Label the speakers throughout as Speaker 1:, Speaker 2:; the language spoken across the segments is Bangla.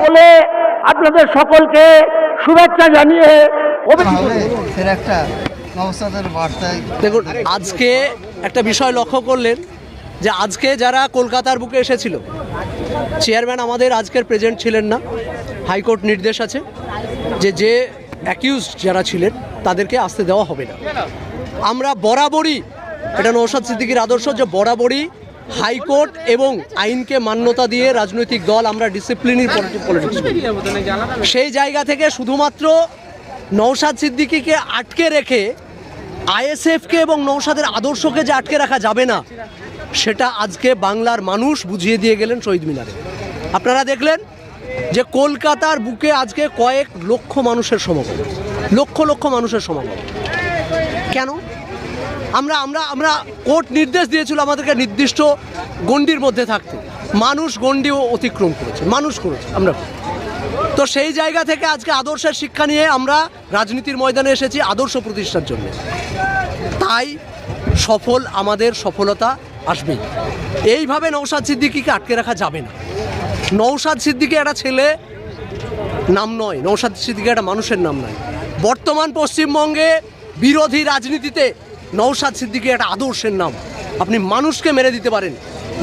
Speaker 1: বলে আপনাদের সকলকে শুভেচ্ছা জানিয়ে
Speaker 2: একটা
Speaker 3: দেখুন আজকে একটা বিষয় লক্ষ্য করলেন যে আজকে যারা কলকাতার বুকে এসেছিল চেয়ারম্যান আমাদের আজকের প্রেজেন্ট ছিলেন না হাইকোর্ট নির্দেশ আছে যে যে অ্যাকিউজ যারা ছিলেন তাদেরকে আসতে দেওয়া হবে না। আমরা বরাবরই এটা নৌসাদ সিদ্দিকির আদর্শ যে বরাবরই হাইকোর্ট এবং আইনকে মান্যতা দিয়ে রাজনৈতিক দল আমরা ডিসিপ্লিনই পলিটিক্স সেই জায়গা থেকে শুধুমাত্র নৌসাদ সিদ্দিকিকে আটকে রেখে আইএসএফকে এবং নৌসাদের আদর্শকে যে আটকে রাখা যাবে না, সেটা আজকে বাংলার মানুষ বুঝিয়ে দিয়ে গেলেন শহীদ মিনারে। আপনারা দেখলেন যে কলকাতার বুকে আজকে কয়েক লক্ষ মানুষের সমাগম। লক্ষ লক্ষ মানুষের সমাগম। কেন? আমরা আমরা আমরা কোর্ট নির্দেশ দিয়েছিল আমাদেরকে নির্দিষ্ট গণ্ডির মধ্যে থাকতে। মানুষ গণ্ডিও অতিক্রম করেছে, মানুষ করেছে, আমরা। তো সেই জায়গা থেকে আজকে আদর্শের শিক্ষা নিয়ে আমরা রাজনীতির ময়দানে এসেছি আদর্শ প্রতিষ্ঠার জন্য। তাই সফল, আমাদের সফলতা আসবেই এইভাবে নৌসাদ সিদ্দিকিকে আটকে রাখা যাবে না। নৌসাদ সিদ্দিকি একটা ছেলে, নাম নয় নৌসাদ সিদ্দিকি একটা মানুষের নাম নয়। বর্তমান পশ্চিমবঙ্গে বিরোধী রাজনীতিতে নওশাদ সিদ্দিকি একটা আদর্শের নাম। আপনি মানুষকে মেরে দিতে পারেন,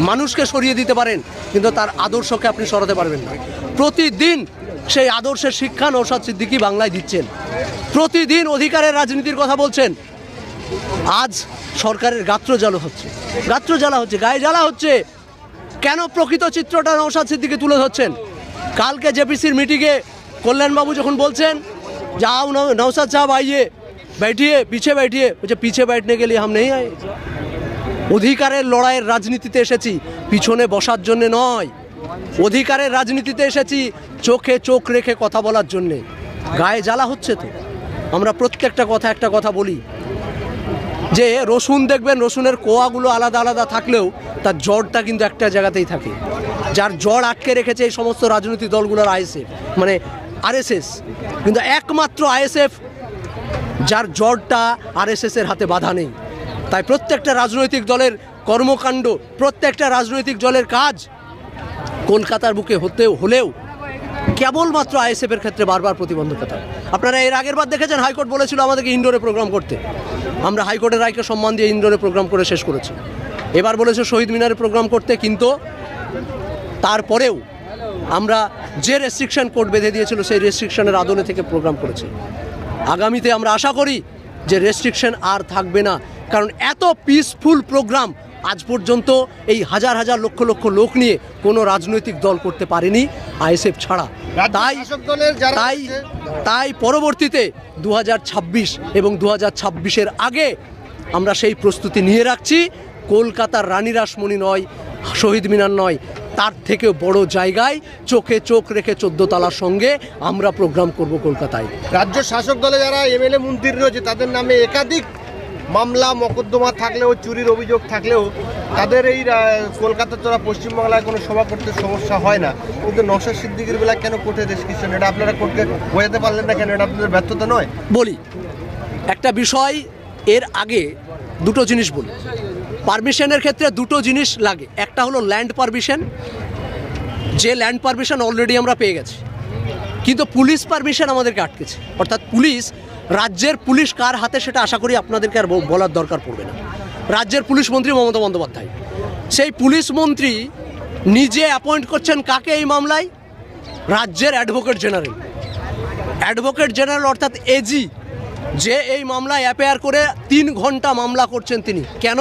Speaker 3: মানুষকে সরিয়ে দিতে পারেন, কিন্তু তার আদর্শকে আপনি সরাতে পারবেন না। প্রতিদিন সেই আদর্শের শিক্ষা নৌসাদ সিদ্দিকি বাংলায় দিচ্ছেন। প্রতিদিন অধিকারের রাজনীতির কথা বলছেন। আজ সরকারের গাত্র জ্বালা হচ্ছে। গাত্র জ্বালা হচ্ছে, গায়ে জ্বালা হচ্ছে। কেন প্রকৃত চিত্রটা নৌসাদ সিদ্দিকি তুলে ধরছেন? কালকে জেপিসির মিটিংয়ে কল্যাণবাবু যখন বলছেন, যাও নৌসাদ সাহেব, আইয়ে बैठिए पीछे बैठिए বলছে পিছে बैठने के लिए हम नहीं आए অধিকারের লড়াইয়ের রাজনীতিতে এসেছি পিছনে বসার জন্য নয় অধিকারের রাজনীতিতে এসেছি চোখে চোখ রেখে কথা বলার জন্যে গায়ে জ্বালা হচ্ছে তো আমরা প্রত্যেকটা কথা একটা কথা বলি যে রসুন দেখবেন রসুনের কোয়াগুলো আলাদা আলাদা থাকলেও তার জড়টা কিন্তু একটা জায়গাতেই থাকে যার জড় আটকে রেখেছে এই সমস্ত রাজনৈতিক দলগুলোর আইএসএফ মানে আরএসএস কিন্তু একমাত্র আইএসএফ যার জড়টা আরএসএস এর হাতে বাধা নেই। তাই প্রত্যেকটা রাজনৈতিক দলের কর্মকাণ্ড, প্রত্যেকটা রাজনৈতিক দলের কাজ কলকাতার বুকে হতেও হলেও কেবলমাত্র আইএসএফ এর ক্ষেত্রে বারবার প্রতিবন্ধকতা। আপনারা এর আগের বার দেখেছেন, হাইকোর্ট বলেছিল আমাদেরকে ইনডোরে প্রোগ্রাম করতে। আমরা হাইকোর্টের রায়কে সম্মান দিয়ে ইনডোরে প্রোগ্রাম করে শেষ করেছি। এবার বলেছে শহীদ মিনারে প্রোগ্রাম করতে, কিন্তু তারপরেও আমরা যে রেস্ট্রিকশন কোর্ট বেঁধে দিয়েছিল, সেই রেস্ট্রিকশনের আদলে থেকে প্রোগ্রাম করেছি। আগামীতে আমরা আশা করি যে রেস্ট্রিকশন আর থাকবে না। কারণ এত পিসফুল প্রোগ্রাম আজ পর্যন্ত এই হাজার হাজার লক্ষ লক্ষ লোক নিয়ে কোনো রাজনৈতিক দল করতে পারেনি আইএসএফ ছাড়া। তাই তাই তাই পরবর্তীতে দু হাজার ছাব্বিশ এবং দু ছাব্বিশের আগে আমরা সেই প্রস্তুতি নিয়ে রাখছি। কলকাতার রানী রাসমণি নয় শহীদ মিনার নয় তার থেকে বড় জায়গায় চোখে চোখ রেখে চোদ্দ তালার সঙ্গে আমরা প্রোগ্রাম করব কলকাতায়।
Speaker 2: রাজ্য শাসক দলে যারা এমএলএ মন্ত্রী রয়েছে তাদের নামে একাধিক মামলা মকদ্দমা থাকলেও চুরির অভিযোগ থাকলেও তাদের এই কলকাতা তোরা পশ্চিমবাংলায় কোনো সভা করতে সমস্যা হয় না। কিন্তু নশা সিদ্দিকের বেলা কেন কোর্টে রেস্ট্রিকশন এটা আপনারা কোর্টকে বোঝাতে পারলেন না কেন? এটা আপনাদের ব্যর্থতা নয়?
Speaker 3: বলি একটা বিষয় এর আগে দুটো জিনিস বলি। পারমিশনের ক্ষেত্রে দুটো জিনিস লাগে। একটা হলো ল্যান্ড পারমিশন যে ল্যান্ড পারমিশন অলরেডি আমরা পেয়ে গেছি। কিন্তু পুলিশ পারমিশন আমাদেরকে আটকেছে। অর্থাৎ পুলিশ রাজ্যের পুলিশ কার হাতে সেটা আশা করি আপনাদেরকে আর বলার দরকার পড়বে না। রাজ্যের পুলিশ মন্ত্রী মমতা বন্দ্যোপাধ্যায়। সেই পুলিশ মন্ত্রী নিজে অ্যাপয়েন্ট করছেন কাকে এই মামলায়? রাজ্যের অ্যাডভোকেট জেনারেল অ্যাডভোকেট জেনারেল অর্থাৎ এজি যে এই মামলায় অ্যাপেয়ার করে তিন ঘণ্টা মামলা করছেন তিনি। কেন?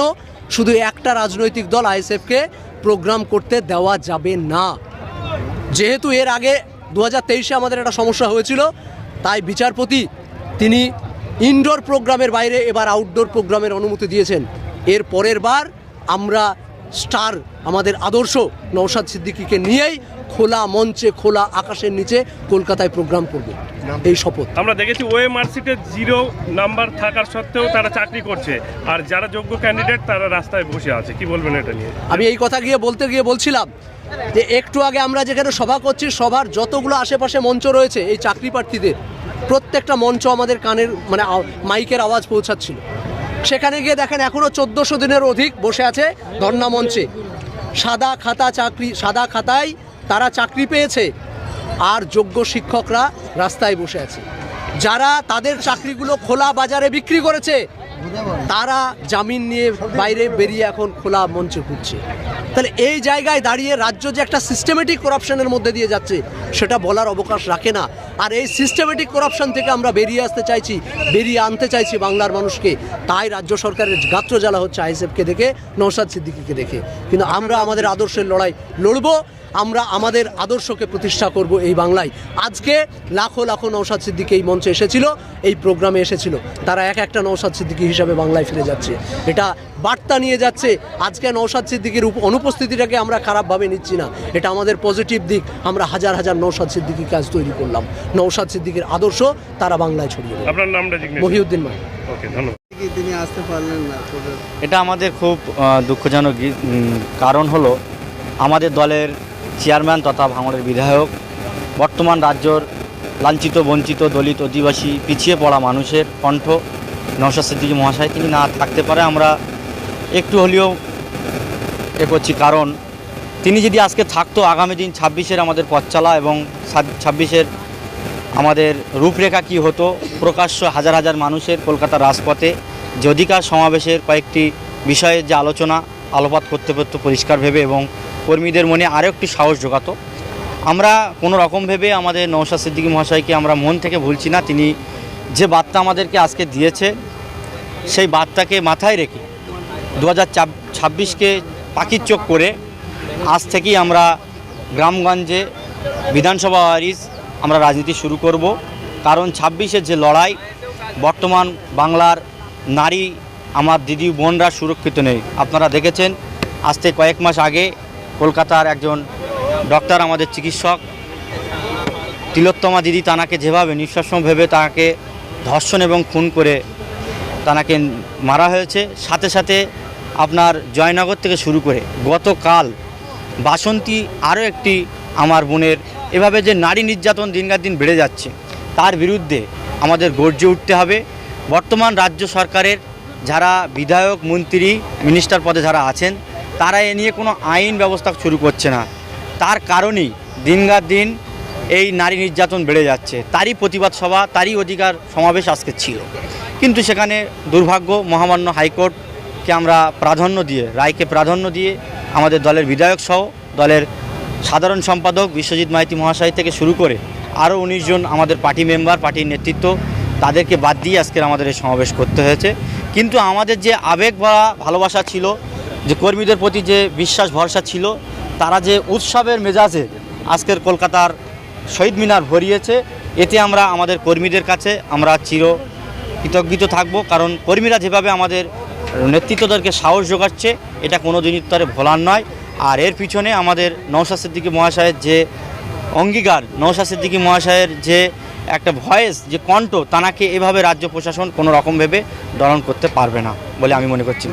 Speaker 3: শুধু একটা রাজনৈতিক দল আইএসএফকে প্রোগ্রাম করতে দেওয়া যাবে না। যেহেতু এর আগে দু তেইশে আমাদের একটা সমস্যা হয়েছিল, তাই বিচারপতি তিনি ইনডোর প্রোগ্রামের বাইরে এবার আউটডোর প্রোগ্রামের অনুমতি দিয়েছেন। এর পরের বার আমরা স্টার আমাদের আদর্শ নৌসাদ সিদ্দিকিকে নিয়েই খোলা মঞ্চে খোলা আকাশের নিচে কলকাতায় প্রোগ্রাম করবে। এই শপথ।
Speaker 4: আমরা দেখেছি ওয়ে মার্কশিটে জিরো নাম্বার থাকার সত্ত্বেও তারা চাকরি করছে। আর যারা যোগ্য ক্যান্ডিডেট তারা রাস্তায় বসে আছে। কি বলবেন এটা নিয়ে?
Speaker 3: আমি এই কথা গিয়ে বলতে গিয়ে বলছিলাম যে একটু আগে আমরা যেখানে সভা করছি সভার যতগুলো আশেপাশে মঞ্চ রয়েছে এই চাকরি প্রার্থীদের প্রত্যেকটা মঞ্চ আমাদের কানের মানে মাইকের আওয়াজ পৌঁছাচ্ছিল। সেখানে গিয়ে দেখেন এখনও চোদ্দোশো দিনের অধিক বসে আছে ধর্ণা মঞ্চে। সাদা খাতা চাকরি, সাদা খাতায় তারা চাকরি পেয়েছে আর যোগ্য শিক্ষকরা রাস্তায় বসে আছে। যারা তাদের চাকরিগুলো খোলা বাজারে বিক্রি করেছে তারা জামিন নিয়ে বাইরে বেরিয়ে এখন খোলা মঞ্চে ঘুরছে। তাহলে এই জায়গায় দাঁড়িয়ে রাজ্য যে একটা সিস্টেমেটিক করাপশনের মধ্যে দিয়ে যাচ্ছে, সেটা বলার অবকাশ রাখে না। আর এই সিস্টেমেটিক করাপশন থেকে আমরা বেরিয়ে আসতে চাইছি, বেরিয়ে আনতে চাইছি বাংলার মানুষকে। তাই রাজ্য সরকারের গাত্র জ্বালা হচ্ছে আইএসএফকে দেখে নৌসাদ সিদ্দিকিকে দেখে। কিন্তু আমরা আমাদের আদর্শের লড়াই লড়বো। আমরা আমাদের আদর্শকে প্রতিষ্ঠা করব এই বাংলায়। আজকে লাখো লাখো নৌসাদ সিদ্দিকি এই মঞ্চে এসেছিল এই প্রোগ্রামে এসেছিল। তারা এক একটা নৌসাদ সিদ্দিকি হিসাবে বাংলায় ফিরে যাচ্ছে। এটা বার্তা নিয়ে যাচ্ছে আজকে নৌসাদ সিদ্দিকির উপ- অনুপস্থিতিটাকে আমরা খারাপভাবে নিচ্ছি না। এটা আমাদের পজিটিভ দিক আমরা হাজার হাজার নৌসাদ সিদ্দিকি কাজ তৈরি করলাম। নৌসাদ সিদ্দিকির আদর্শ তারা বাংলায় ছড়িয়ে দেবে।
Speaker 4: আপনার নামটা জিজ্ঞেস
Speaker 3: মহিউদ্দিন মাই
Speaker 4: ওকে ধন্যবাদ।
Speaker 5: তিনি আসতে পারলেন না
Speaker 6: এটা আমাদের খুব দুঃখজনক কারণ হলো আমাদের দলের চেয়ারম্যান তথা ভাঙড়ের বিধায়ক। বর্তমান রাজ্যর লাঞ্ছিত, বঞ্চিত, দলিত, অধিবাসী, পিছিয়ে পড়া মানুষের কণ্ঠ নওশাদ সিদ্দিকী মহাশয়। তিনি না থাকতে পারে, আমরা একটু হলেও এ করছি। কারণ তিনি যদি আজকে থাকতো, আগামী দিন ছাব্বিশের আমাদের পথ চলা এবং ছাব্বিশের আমাদের রূপরেখা কি হতো? প্রকাশ্য হাজার হাজার মানুষের কলকাতার রাজপথে যে অধিকার সমাবেশের কয়েকটি বিষয়ের যে আলোচনা, আলোপাত করতে পারতো পরিষ্কার ভেবে এবং কর্মীদের মনে আরও একটি সাহস জোগাতো। আমরা কোনো রকম ভেবে আমাদের নৌশাদ সিদ্দিকী মহাশয়কে আমরা মন থেকে ভুলছি না। তিনি যে বার্তা আমাদেরকে আজকে দিয়েছে, সেই বার্তাকে মাথায় রেখে দু হাজার ছাব্বিশকে পাখির চোখ করে আজ থেকেই আমরা গ্রামগঞ্জে বিধানসভা ওয়ারিস আমরা রাজনীতি শুরু করব। কারণ ছাব্বিশের যে লড়াই, বর্তমান বাংলার নারী, আমার দিদি বোনরা সুরক্ষিত নেই। আপনারা দেখেছেন আজ থেকে কয়েক মাস আগে কলকাতার একজন ডক্টর, আমাদের চিকিৎসক, তিলোত্তমা দিদি তানাকে যেভাবে নিঃশ্বাসম ভেবে তাকে ধর্ষণ এবং খুন করে তানাকে মারা হয়েছে। সাথে সাথে আপনার জয়নগর থেকে শুরু করে গতকাল বাসন্তী আরও একটি আমার বোনের, এভাবে যে নারী নির্যাতন দিনকার দিন বেড়ে যাচ্ছে, তার বিরুদ্ধে আমাদের গর্জে উঠতে হবে। বর্তমান রাজ্য সরকারের যারা বিধায়ক, মন্ত্রী মিনিস্টার পদে যারা আছেন তারা এ নিয়ে কোনো আইন ব্যবস্থা শুরু করছে না। তার কারণেই দিনকার দিন এই নারী নির্যাতন বেড়ে যাচ্ছে। তারই প্রতিবাদ সভা, তারই অধিকার সমাবেশ আজকে ছিল। কিন্তু সেখানে দুর্ভাগ্য, মহামান্য হাইকোর্টকে আমরা প্রাধান্য দিয়ে, রায়কে প্রাধান্য দিয়ে আমাদের দলের বিধায়ক সহ দলের সাধারণ সম্পাদক বিশ্বজিৎ মাইতি মহাশয় থেকে শুরু করে আরও উনিশ জন আমাদের পার্টি মেম্বার, পার্টির নেতৃত্ব, তাদেরকে বাদ দিয়ে আজকের আমাদের এই সমাবেশ করতে হয়েছে। কিন্তু আমাদের যে আবেগ বা ভালোবাসা ছিল যে কর্মীদের প্রতি যে বিশ্বাস, ভরসা ছিল, তারা যে উৎসবের মেজাজে আজকের কলকাতার শহীদ মিনার ভরিয়েছে, এতে আমরা আমাদের কর্মীদের কাছে আমরা চির কৃতজ্ঞিত থাকব। কারণ কর্মীরা যেভাবে আমাদের নেতৃত্বদেরকে সাহস যোগাচ্ছে, এটা কোনো দিনের তরে ভোলার নয়। আর এর পিছনে আমাদের নৌশা সিদ্দিকী মহাশয়ের যে অঙ্গীকার নৌশা সিদ্দিকী মহাশয়ের যে একটা ভয়েস যে কণ্ঠ তানাকে এভাবে রাজ্য প্রশাসন কোনো রকম ভেবে দলন করতে পারবে না বলে আমি মনে করছি?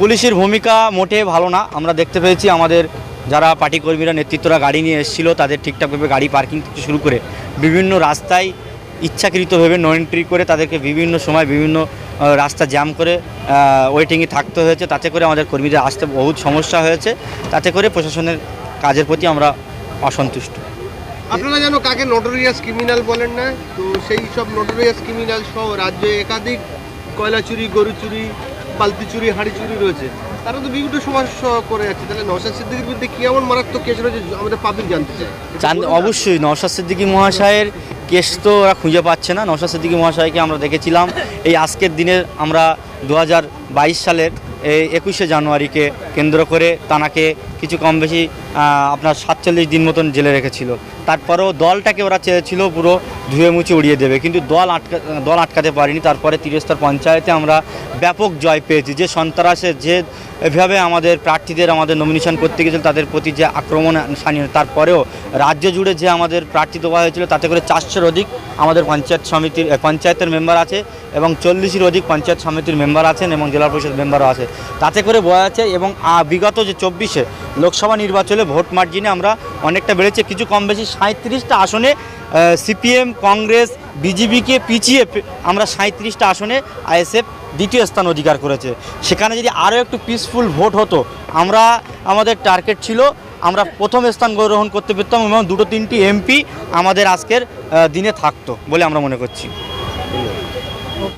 Speaker 5: পুলিশের ভূমিকা
Speaker 6: মোটে ভালো না। আমরা দেখতে পেয়েছি আমাদের যারা পার্টি কর্মীরা নেতৃত্বরা গাড়ি নিয়ে এসেছিল তাদের ঠিকঠাকভাবে গাড়ি পার্কিং থেকে শুরু করে বিভিন্ন রাস্তায় ইচ্ছাকৃতভাবে নো এন্ট্রি করে তাদেরকে বিভিন্ন সময় বিভিন্ন রাস্তা জ্যাম করে ওয়েটিংয়ে থাকতে হয়েছে। তাতে করে আমাদের কর্মীদের আসতে বহুত সমস্যা হয়েছে। তাতে করে প্রশাসনের কাজের প্রতি আমরা অসন্তুষ্ট।
Speaker 2: আপনারা যেন কাকে নোটোরিয়াস ক্রিমিনাল বলেন না? তো সেই সব নোটোরিয়াস ক্রিমিনাল সহ রাজ্যে একাধিক কয়লা চুরি, গরু চুরি পালতি চুরি, হাঁড়ি চুরি রয়েছে। তারা তো বিভিন্ন সমস্যা করে যাচ্ছে। তাহলে নশা সিদ্দিকির বিরুদ্ধে কি এমন মারাত্মক কেস রয়েছে আমাদের পাবলিক জানতে চায়?
Speaker 6: অবশ্যই, নওশাদ সিদ্দিকী মহাশয়ের কেস তো ওরা খুঁজে পাচ্ছে না। নওশাদ সিদ্দিকী মহাশয়কে আমরা দেখেছিলাম। এই আজকের দিনে আমরা দু হাজার বাইশ সালের এই একুশে জানুয়ারিকে কেন্দ্র করে তানাকে কিছু কম বেশি আপনার সাতচল্লিশ দিন মতন জেলে রেখেছিল। তারপরেও দলটাকে ওরা চেয়েছিল পুরো ধুয়ে মুছে উড়িয়ে দেবে, কিন্তু দল আটকা, দল আটকাতে পারেনি। তারপরে তিরস্তর পঞ্চায়েতে আমরা ব্যাপক জয় পেয়েছি। যে সন্ত্রাসের যে এভাবে আমাদের প্রার্থীদের আমাদের নমিনেশন করতে গেছিল তাদের প্রতি যে আক্রমণ সানিয়ে তারপরেও রাজ্য জুড়ে যে আমাদের প্রার্থী দেওয়া হয়েছিল, তাতে করে চারশোর অধিক আমাদের পঞ্চায়েত সমিতির পঞ্চায়েতের মেম্বার আছে এবং চল্লিশের অধিক পঞ্চায়েত সমিতির মেম্বার আছেন এবং জেলা পরিষদ মেম্বারও আছে। তাতে করে বোঝা যাচ্ছে এবং বিগত যে চব্বিশে লোকসভা নির্বাচনে ভোট মার্জিনে আমরা অনেকটা বেড়েছে, কিছু কম বেশি সাঁত্রিশটা আসনে সিপিএম, কংগ্রেস, বিজেপিকে পিছিয়ে আমরা সাঁত্রিশটা আসনে আইএসএফ দ্বিতীয় স্থান অধিকার করেছে। সেখানে যদি আরও একটু পিসফুল ভোট হতো, আমরা, আমাদের টার্গেট ছিল, আমরা প্রথম স্থান গ্রহণ করতে পারতাম এবং দুটো তিনটি এমপি আমাদের আজকের দিনে থাকতো বলে আমরা মনে করছি।